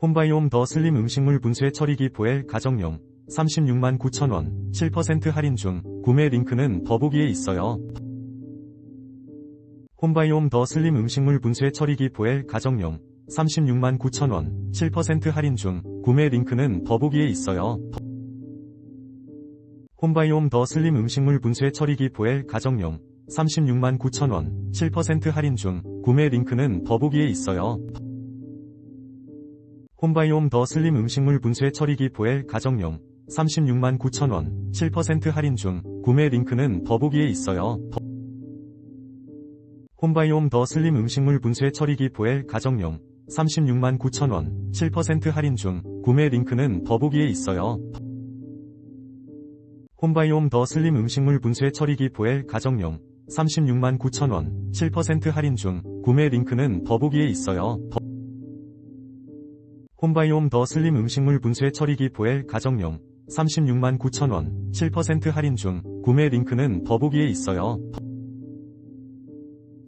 홈바이옴 더 슬림 음식물 분쇄 처리기 보엘 가정용 36만 9천원 7% 할인 중 구매 링크는 더보기에 있어요. 홈바이옴 더 슬림 음식물 분쇄 처리기 보엘 가정용 36만 9천원 7% 할인 중 구매 링크는 더보기에 있어요. 홈바이옴 더 슬림 음식물 분쇄 처리기 보엘 가정용 36만 9천원 7% 할인 중 구매 링크는 더보기에 있어요. 홈바이옴 더 슬림 음식물 분쇄 처리기 보엘 가정용 36만 9천원 7% 할인 중 구매 링크는 더보기에 있어요. 홈바이옴 더 슬림 음식물 분쇄 처리기 보엘 가정용 36만 9천원 7% 할인 중 구매 링크는 더보기에 있어요. 홈바이옴 더 슬림 음식물 분쇄 처리기 보엘 가정용 36만 9천원 7% 할인 중 구매 링크는 더보기에 있어요. 홈바이옴 더 슬림 음식물 분쇄 처리기 보엘 가정용 36만 9천원 7% 할인 중 구매 링크는 더보기에 있어요.